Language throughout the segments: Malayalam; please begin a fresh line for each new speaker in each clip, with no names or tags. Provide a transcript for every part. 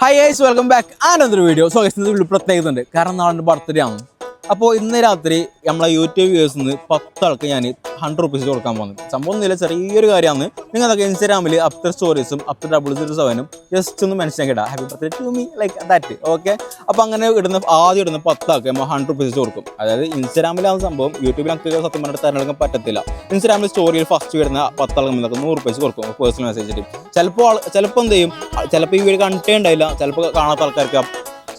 ഹായ് ഐസ് വെൽക്കം ബാക്ക് ആനന്ദർ വീഡിയോ സോ ഇന്ന് പ്രത്യേകത ഉണ്ട് കാരണം നാളെ ബർത്ത്ഡേ ആണ്. അപ്പോൾ ഇന്ന് രാത്രി നമ്മളെ യൂട്യൂബ് വ്യൂവേഴ്സിൽ നിന്ന് പത്ത് ആൾക്ക് ഞാൻ ഹൺഡ്രഡ് റുപ്പീസ് കൊടുക്കാൻ പോകുന്നത് സംഭവം ഒന്നുമില്ല ചെറിയൊരു കാര്യമാണ്. നിങ്ങൾ അതൊക്കെ ഇൻസ്റ്റാഗ്രാമിൽ അപ്റ്റർ സ്റ്റോറീസും അപ്റ്റർ ഡബിൾ സീറോ സെവനും ജസ്റ്റ് ഒന്ന് മെൻഷൻ ആക്കി ഇടാം happy birthday to me like that okay അപ്പോൾ അങ്ങനെ ഇടുന്ന ആദ്യം ഇടുന്ന പത്ത് ആൾക്ക് നമ്മൾ ഹൺഡ്രഡ് റുപ്പീസ് കൊടുക്കും. അതായത് ഇൻസ്റ്റാഗ്രാമിലാണ് സംഭവം യൂട്യൂബിൽ നമുക്ക് സത്യം പറഞ്ഞിട്ട് തരണമെങ്കിൽ പറ്റത്തില്ല. ഇൻസ്റ്റാഗ്രാമിൽ സ്റ്റോറിയിൽ ഫസ്റ്റ് വരുന്ന പത്താൾക്ക് നമുക്ക് നൂറ് റുപ്പീസ് കൊടുക്കും പേഴ്സണൽ മെസ്സേജ് ചിലപ്പോൾ ചിലപ്പോൾ എന്ത് ചെയ്യും? ചിലപ്പോൾ ഈ വീഡിയോ കണ്ടേ ഉണ്ടായില്ല ചിലപ്പോൾ കാണാത്ത ആൾക്കാർക്ക്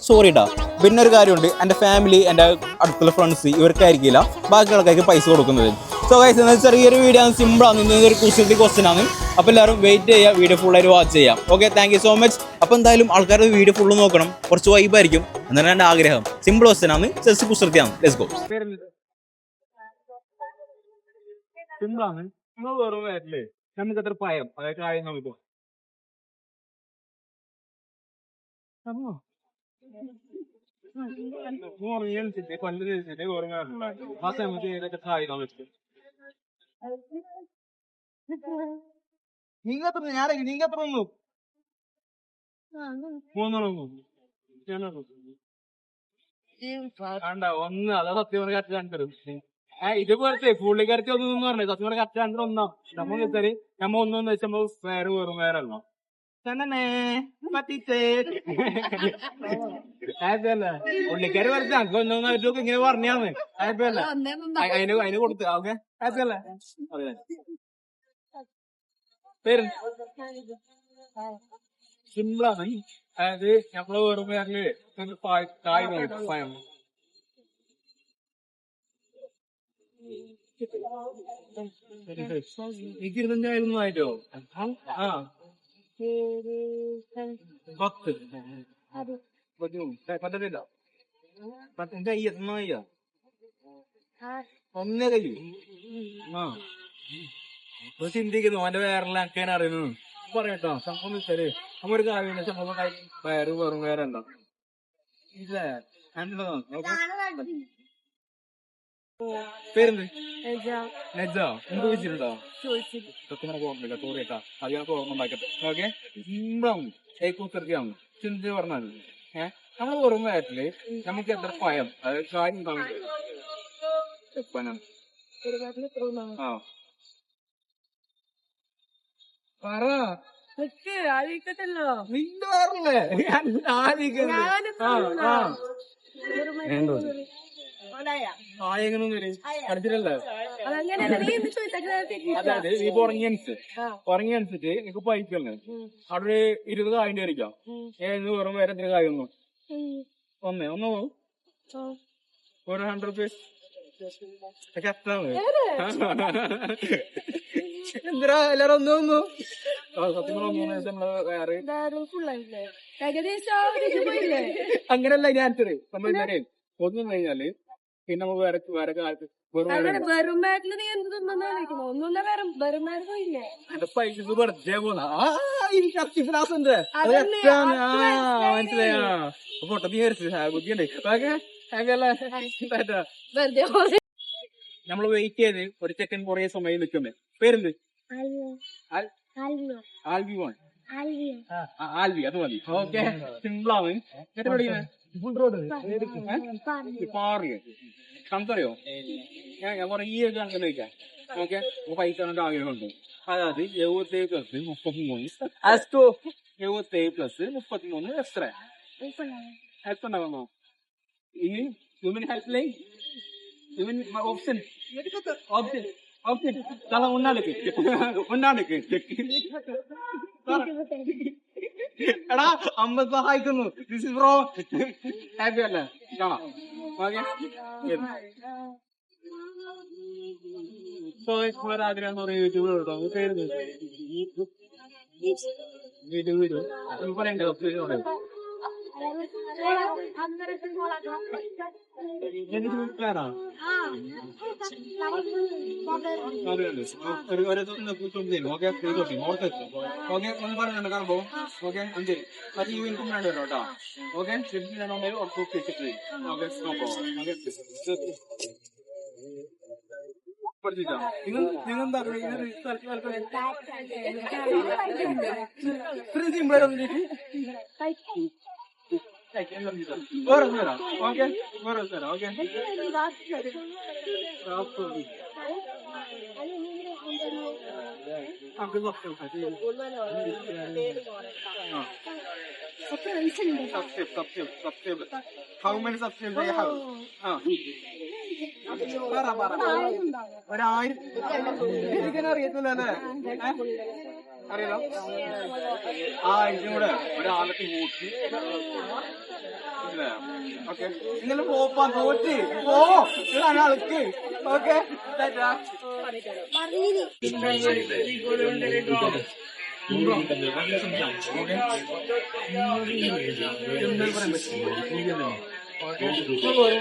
സോറി ഇടാ പിന്നെ ഒരു കാര്യമുണ്ട്. എന്റെ ഫാമിലി എന്റെ അടുത്തുള്ള ഫ്രണ്ട്സ് ഇവർക്കായിരിക്കില്ല. ബാക്കി ആൾക്കാർക്ക് പൈസ കൊടുക്കുന്നത്. സോ ഗൈസ് എന്നാൽ ചെറിയൊരു വീഡിയോ ആണ്. സിമ്പിളാണ് ഇന്ന് ഒരു കുസൃതി ക്വസ്റ്റ്യൻ ആണ്. അപ്പോൾ എല്ലാവരും വെയിറ്റ് ചെയ്യുക. വീഡിയോ ഫുള്ളായിട്ട് വാച്ച് ചെയ്യാം okay thank you so much അപ്പോൾ എന്തായാലും ആൾക്കാരുടെ വീഡിയോ ഫുള്ള് നോക്കണം. കുറച്ച് വൈബായിരിക്കും എന്നാണ് എന്റെ ആഗ്രഹം. സിമ്പിൾ ക്വസ്റ്റ്യൻ ആണ്. ജസ്റ്റ് കുസൃതിയാണ് ലെറ്റ്സ് ഗോ
സിമ്പിളാണ് നമുക്ക് അത്ര പയം അതായത് കാര്യം നമുക്ക് Morgen hjälpte det, kan du det går igjen. Hva sier man til dette tredje? ഒന്ന് അതാ സത്യം പറഞ്ഞ കറക്റ്റ് ഏ ഇതുപോലത്തെ പുള്ളിക്കാരത്തി ഒന്നും പറഞ്ഞു സത്യം പറഞ്ഞ കറക്റ്റ് കണ്ടത് ഒന്നാ നമ്മ നമ്മ ഒന്നും വെച്ചാൽ നമ്മൾ വേറെ വേറെ അല്ലോ പുള്ളിക്കാര് പറഞ്ഞു അനക്ക് ഒന്നൊന്നായിട്ടൊക്കെ ഇങ്ങനെ പറഞ്ഞാന്ന് അയപ്പല്ല അതിന് അതിന് കൊടുത്തു. ഓക്കെ? പേര്? സിമ്പിളാണ് അതായത് ഞമ്മൾ വെറും പേരിൽ കായ് പയം എനിക്ക് ഇരുപത്തഞ്ചായിരുന്നു ആയിട്ടോ? ആ. പത്ത് പറ്റത്തില്ല പത്തിന്റെ അയ്യ അയ്യ ഒന്നേ കഴിയൂ ആ ഇപ്പൊ ചിന്തിക്കുന്നു അവന്റെ വേറെ അക്കേനെ അറിയുന്നു പറയട്ടോ സംഭവം വെച്ചാൽ നമ്മൊരു കാര്യം സംഭവം വേറെ വെറും വേറെ ഉണ്ടോ ഇല്ല പേരെന്ത്? നെജോ. എന്ത് ചോദിച്ചിട്ടുണ്ടോ സത്യം ഓർമ്മയില്ല. സോറി കേട്ടാ അത് ഞങ്ങൾക്ക് ഓർമ്മ ഉണ്ടാക്കട്ടെ. ഓക്കെ സിമ്പിളാണ് ഏക്കുത്തിരിക്കാണ് ചിന്തി പറഞ്ഞാൽ ഏഹ് നമ്മൾ ഓർമ്മ കാര്യത്തിൽ നമുക്ക് എത്ര ഭയം. അതായത് കാര്യം എപ്പനാണ് ആ. പറ.
ആയിരിക്കട്ടല്ലോ
നിന്റെ വേറല്ലേ ആദിക്കുന്നത് ആ ആ അടിച്ചിട്ടല്ലേ
അതങ്ങനെയല്ല നീ എന്ത് ചോദിച്ചാൽ
അതായത് നീ ഇപ്പൊ ഉറങ്ങി അനുസരിച്ച് ഉറങ്ങി അനുസരിച്ച് നിനക്ക് പൈക്കല്ലേ അവിടെ ഒരു ഇരുപത് കായിന്റെ ആയിരിക്കാം ഏഴ് വെറും വേറെ എത്ര കായൊന്നു ഒന്നേ ഒന്ന് പോകും ഒരു ഹൺഡ്രഡ് റുപ്പീസ് എന്തിനാ എല്ലാരും ഒന്ന് അങ്ങനല്ല ഞാൻ ആൻസർ ഒന്നു കഴിഞ്ഞാൽ പിന്നെ നമ്മൾ വേറെ വേറെ കാലത്ത് വെറും
നീ എന്ത് ഒന്നുമില്ല വെറും വെറും ബാറ്റ്
പൈസ വെറുതെ എനിക്ക് മനസ്സിലായ. പൊട്ടത്തി
വെറുതെ.
നമ്മൾ വെയിറ്റ് ചെയ്ത് ഒരു ചെക്കൻ കുറെ സമയം നിൽക്കുമ്പോ പേരെന്ത്? ആൽ- ആൽവി ആ, ആൽവി അത് മതി. ഓക്കെ. സിമ്പിളാണ് എത്ര പഠിക്കുന്നത് പാറിയ? കണ്ടറിയോ? ഞാൻ ഞാൻ കുറേ അങ്ങനെ ചോദിക്കാം ഓക്കെ? പൈസ കൊണ്ട്. ആഗ്രഹമുണ്ട് അതായത് എഴുപത്തേഴ് പ്ലസ് മുപ്പത്തിമൂന്ന് അസ്റ്റോ എഴുപത്തേഴ് പ്ലസ് മുപ്പത്തിമൂന്ന് എത്ര? ഹെൽപ്പ് ഉണ്ടാകുമോ ഇനി human help line human option option option തല മുന്നാടുക്ക് മുന്നാടുക്ക് എടാ അമ്മ സഹായിക്കുന്നു. ദിസ് ബ്രോ ഹാപ്പി അല്ലേ? കാണാം ഓക്കെ ആഗ്രഹം എന്ന് പറയുന്നത് യൂട്യൂബിൽ കേട്ടോ പേര് യൂട്യൂബ് വരും പറയണ്ടോ എനിക്ക് വീട്ടിലാണോ അതെ അതെ ഒരു ദിവസം ഓക്കെ ചെയ്തോട്ടി ഓർത്ത് ഓക്കെ ഒന്ന് പറഞ്ഞിട്ടുണ്ട് കാണുമ്പോ ഓക്കെ അഞ്ച് അത് ഈ വീണ്ടും വേണ്ട കേട്ടോ ഓക്കെ ശരിക്കും ഞാൻ ഓർത്ത് ഓക്കെ നോക്കോ പഠിച്ചിട്ടാ നിങ്ങൾ നിങ്ങൾ എന്താ പറയുക ഇത്രയും സിമ്പിൾ ആയിട്ട് വേറെ ഒന്ന് തരാം ഓക്കെ വേറെ ഒന്ന് തരാം ഓക്കെ നമുക്ക് subscribe subscribe subscribe how many subscribe you have ആ പറ പറ ഒരായിരം. എനിക്കനെ അറിയത്തില്ല അല്ലേ അറിയാലോ ആ ഇതും കൂടെ ഒരാൾക്ക് കൂട്ടി. ഓക്കെ. നിങ്ങൾ പോപ്പാ തോറ്റ്. പോ ഇതാണ് ആൾക്ക് ഓക്കെ.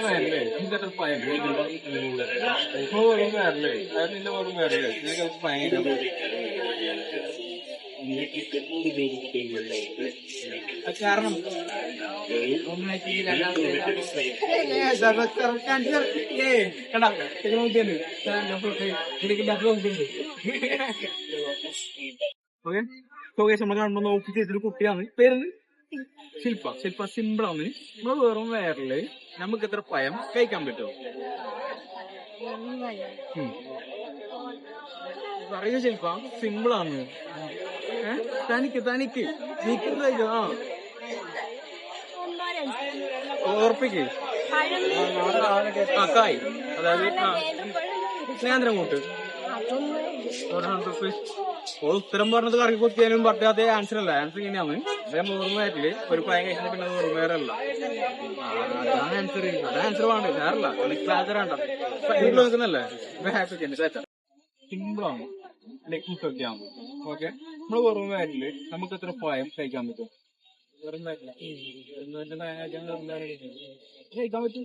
വേറല്ലേ നിനക്ക് ഭയങ്കര വെറും വേറല്ലേ അത് നിന്റെ വെറും നിനക്ക് ഭയങ്കര അത് കാരണം ഓക്കെ സുഖേഷ് നമ്മൾ കാണുമ്പോ നോക്കി കുട്ടിയാണ്. പേര് ശില്പ ശില്പ സിമ്പിളാണ് നമ്മൾ വെറും വയറിൽ നമുക്ക് എത്ര പയം കഴിക്കാൻ പറ്റുമോ പറയൂ ശില്പ സിമ്പിളാണ്? തനിക്ക് തനിക്ക്. ഓർപ്പിക്ക് ആ. കായ്. അതായത് സ്നേഹം കൂട്ട് ഉത്തരം പറഞ്ഞത് കറക്കി കുത്തിയാലും പറ്റാത്ത ആൻസർ അല്ല. ആൻസർ ഇങ്ങനെയാണ്. അദ്ദേഹം ഓർമ്മയായിട്ടില്ല ഒരു പയം കഴിച്ചാൽ പിന്നെ ഓർമ്മയല്ല ആൻസർ അതാണ് ആൻസർ വേണ്ട വേറല്ല ക്ലാസ് വേണ്ട നിൽക്കുന്നല്ലേ ഹാപ്പി സിമ്പിളാണ് ലെഗ്ഗിസൊക്കെയാണ് ഓക്കെ നമ്മൾ വെറും വയറ്റിൽ നമുക്ക് എത്ര പായം കഴിക്കാൻ പറ്റും? വെറും വയറ്റില്ല കഴിക്കാൻ പറ്റും?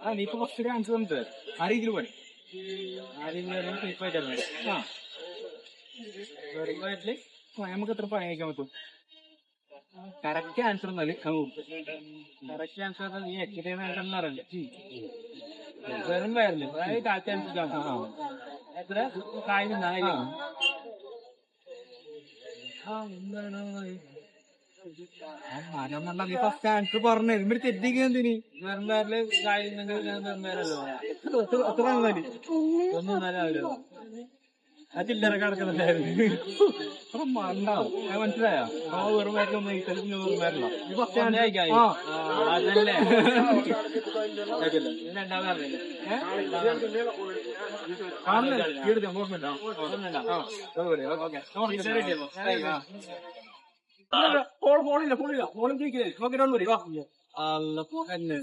ആ നീ ഇപ്പൊ ഫസ്റ്റ് ആൻസർ തന്നിട്ട് ആ രീതിയിൽ പണി ആ രീതിയിൽ സേഫായിട്ടാണ് ആ. വെറും വയറ്റിൽ നമുക്ക് എത്ര പായം കഴിക്കാൻ പറ്റും? കറക്റ്റ് ആൻസർ എന്നാൽ കറക്റ്റ് ആൻസർ നീ എക്സ്പീരിയൻസ് ആൻസർ അറിയില്ല. വെറും വയറിൽ അതായത് കാറ്റ് അനുസരിച്ചാണ് എത്ര? ഫസ്റ്റ് ആൻസർ പറഞ്ഞു. ഇവർ തെറ്റിക്കുന്നതിന് വെറും വയറിൽ ഞാൻ വെറും വയറല്ലോ എത്ര മതി ഒന്നും നല്ല ആ ചില്ലറ കിടക്കുന്നുണ്ടായിരുന്നു അപ്പൊ മനസ്സിലായോ? ആ വെറും ഫോണില്ല ഫോണില്ല. ഫോണും ചോദിക്കില്ലേ നോക്കി ഡോൺ വരി. വാ. എന്നെ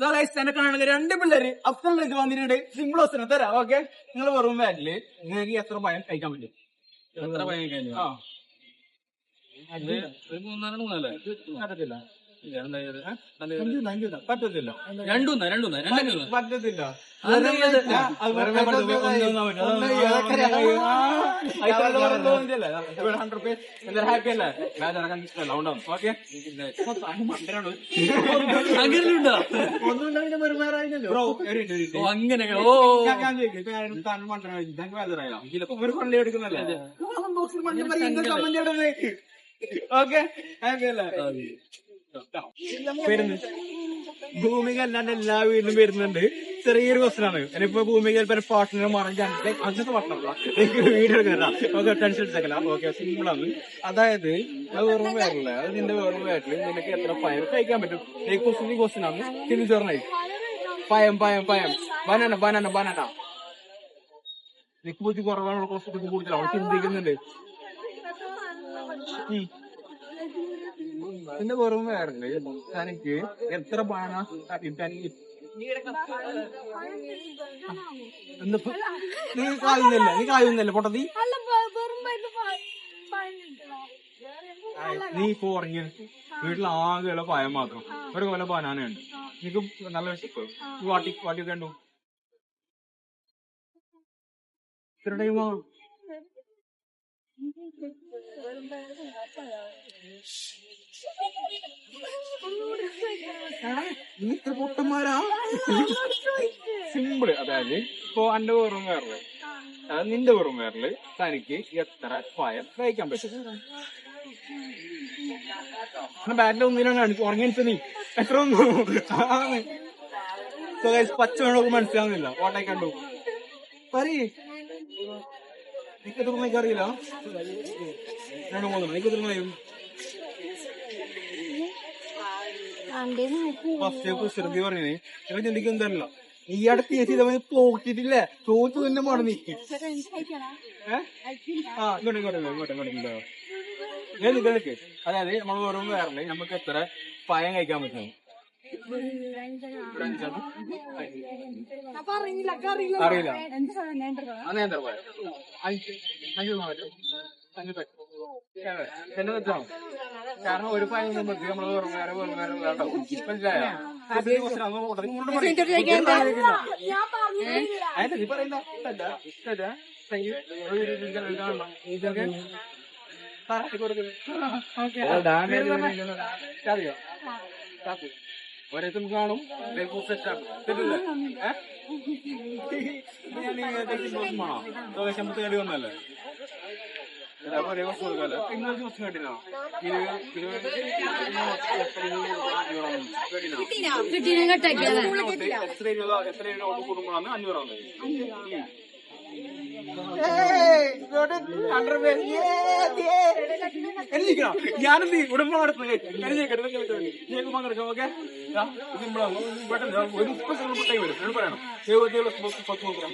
കാണുന്ന രണ്ട് പിള്ളേര് അഫ്സലിലേക്ക് വന്നിട്ടുണ്ട്. സിമ്പിൾ അവസരം തരാ ഓക്കെ നിങ്ങൾ വെറും വാറ്റിൽ നിങ്ങൾക്ക് എത്ര പയം കഴിക്കാൻ പറ്റും? എത്ര പയം കഴിക്കാൻ ആ. ഒരു മൂന്നാൽ മൂന്നല്ലേ പറ്റത്തില്ല. രണ്ടും രണ്ടും പറ്റത്തില്ല. അങ്ങനെ ഓ. ഞാൻ ചോദിക്കും താൻ മണ്ടനായി ഒരു കൊള്ളി എടുക്കുന്നല്ലേ ഓക്കെ? വരുന്നു ഭൂമിക അല്ലാണ്ട് എല്ലാ വീട്ടിലും വരുന്നുണ്ട്. ചെറിയൊരു ക്വസ്റ്റനാണ് ഇനിയിപ്പോ ഭൂമിക ചിലപ്പോ പാർട്ട്ണർ മാറാൻ അങ്ങനത്തെ പാർട്ട്ണറല്ല എനിക്ക് വീഡിയോ ഓക്കെ ടെൻഷൻ എടുത്തേക്കല. ഓക്കെ സിമ്പിൾ ആണ്. അതായത് അത് വെറും വേറില്ല അത് നിന്റെ വെറും വേറിൽ നിനക്ക് എത്ര പയം കഴിക്കാൻ പറ്റും? ക്വസ്റ്റൻ ഈ തിരിച്ചു ചിന്തിച്ചോർണായി പയം പയം പയം. ബനാന ബനാന ബനാന നിക്ക് ബുദ്ധി കുറവാണ്. അവൾ ചിന്തിക്കുന്നുണ്ട്. ഉം. നിന്റെ വെറും വേറിൽ തനിക്ക് എത്ര എന്നിപ്പോ നീ കായുന്നില്ല? നീ കായുന്നില്ല
പൊട്ടതി
നീ ഇപ്പൊ ഉറങ്ങി. വീട്ടിൽ ആകെയുള്ള പയം മാത്രം. ഒരു കൊല പാനാനുണ്ട് നിനക്ക് നല്ല വിശപ്പ്? വാട്ടി വാട്ടി കണ്ടു? ഇത്ര ടൈമാ
വെറും വയറ്റിൽ പഴം.
നീ ഇത്ര സിമ്പിൾ അതായത് ഇപ്പൊ എന്റെ വെറും വേറിൽ അതായത് നിന്റെ വെറും വേറിൽ തനിക്ക് എത്ര പായം കഴിക്കാൻ പറ്റും? ബാറ്റിന്റെ ഒന്നിനാണ് ഉറങ്ങിച്ച നീ? എത്ര ഒന്നും പച്ച വേണമൊക്കെ മനസ്സിലാവുന്നില്ല. ഓട്ടെ കണ്ടു പറയേ. നിനക്ക് എത്ര മണിക്ക് അറിയില്ല രണ്ട് മൂന്ന്. എത്ര മണിയും ഫസ്റ്റ് കുസൃതി പറഞ്ഞേ ഞങ്ങൾ ചിന്തിക്കും ഈ അടുത്ത് ചേച്ചി ഇതവന് തോറ്റു തന്നെ പോണ നീ? ആ ഇങ്ങോട്ട് അതായത് നമ്മൾ വെറും വേറെ നമുക്ക് എത്ര പയം കഴിക്കാൻ പറ്റും അറിയില്ല. എന്നെ വെച്ചാ കാരണം ഒരു പയം നമുക്ക് നമ്മൾ വെറും വേറെ വെറും വേണ്ട മനസ്സിലായോ? അത്. കുറച്ച് അങ്ങ് ഉടനെ ഇങ്ങോട്ട് പറയ്. അതെ നീ പറയണ്ട. ഇഷ്ടല്ല. ഇഷ്ടല്ല. അറിയോ? ഒരേത്തും കാണും. തെറ്റില്ലേ? ശമ്പത്ത് കടി വന്നല്ലേ ഒരേ കുറച്ച് കൊടുക്കല്ലേ ഇന്നൊരു ദിവസം കണ്ടിനോ? എത്ര എത്ര രൂപ കുടുംബമാണ് അഞ്ഞൂറാണ് ഞാനെന്ത് ഉടമ്പ നടത്തുന്നത് ഓക്കെ ഒരു മുപ്പത് ടൈം വരും എന്നോട് പറയണം പത്ത് പത്ത് നോക്കാം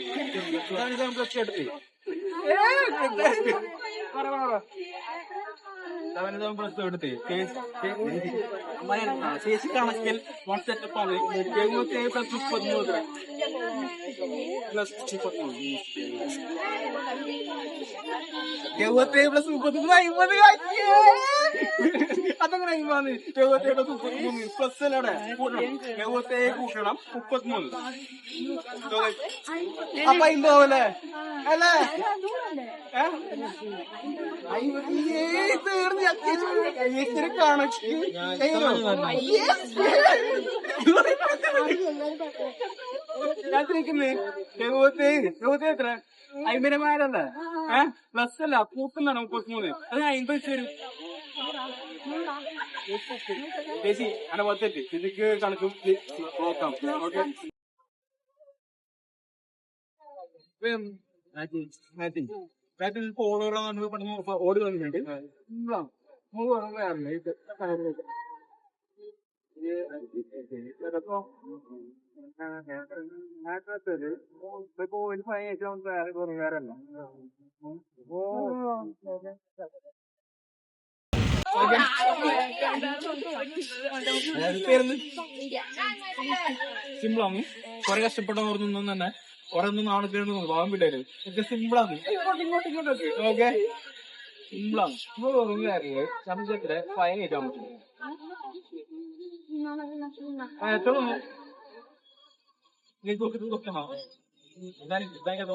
പ്ലസ് എടുത്ത് പറ പറ പറ സെവൻ പ്ലസ് എടുത്ത് ശേഷി കണക്കിൽ വൺ സെറ്റപ്പ് ആണ്. എഴുപത്തി ഏഴ് പ്ലസ് മുപ്പത്തിമൂന്ന്. പ്ലസ് മുപ്പത്തിമൂന്ന്. എഴുപത്തേഴ് പ്ലസ് മുപ്പത്തിമൂന്ന്. അമ്പത് അതങ്ങനെ പ്ലസ് കൂട്ടണം. മുപ്പത്തിമൂന്ന്. അപ്പൊ എഴുപത്തേഴ് എത്ര? അമ്പതിനായിരല്ലേ ഏഹ് അല്ല കൂട്ടുന്നതാണ് മുപ്പത്തിമൂന്ന്. അത് വെച്ച് വരും ചേച്ചി അങ്ങനെ പത്തെറ്റ് ഇതിക്ക് കണക്കും നോക്കാം. ഓക്കെ. ഫോളോവർ ഓടി വന്നിട്ടുണ്ട്. വേറെ ഇത് ഇപ്പൊ ഒരു ഫൈൻ ഏറ്റവും വേറെ കുറവ് വേറെ അല്ല സിമ്പിളാണ് കൊറേ ഒന്നും തന്നെ. കുറെ ഒന്നും നാളെ തോന്നുന്നു പാവം പിള്ളേര് ഒക്കെ സിമ്പിളാണ് ഇങ്ങോട്ട് ഇങ്ങോട്ട് ഓക്കെ? സിമ്പിളാണ് നമ്മൾ വെറും ഒക്കെ നോക്കണോ ഇതാണ് ഇതൊക്കെ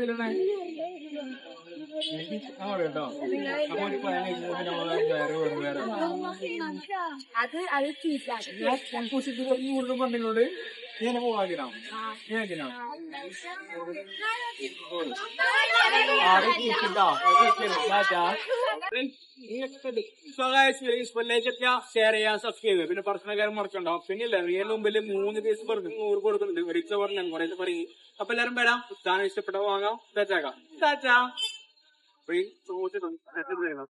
ഇടുന്നത് പിന്നെ നമ്മൾ വേറെ വേറെ വേറെ
അത് അത് ചീറ്റാണ്
ഞാൻ കുറിച്ചിട്ട് ഞാൻ ഇതിനാ ഷെയർ ചെയ്യാൻ സബ്സ്ക്രൈബ് പിന്നെ personal കാര്യം മറക്കണ്ടാവും പിന്നെ ഇല്ല. റിയൽ മുമ്പിൽ മൂന്ന് പീസ് പറഞ്ഞു നൂറ് കൊടുക്കുന്നുണ്ട്. ഒരിച്ച പറഞ്ഞു കുറെ പറയും. അപ്പൊ എല്ലാരും വരാം. താൻ ഇഷ്ടപ്പെട്ട വാങ്ങാം. ഫ്രീ ചോദിച്ചിട്ടുണ്ട്.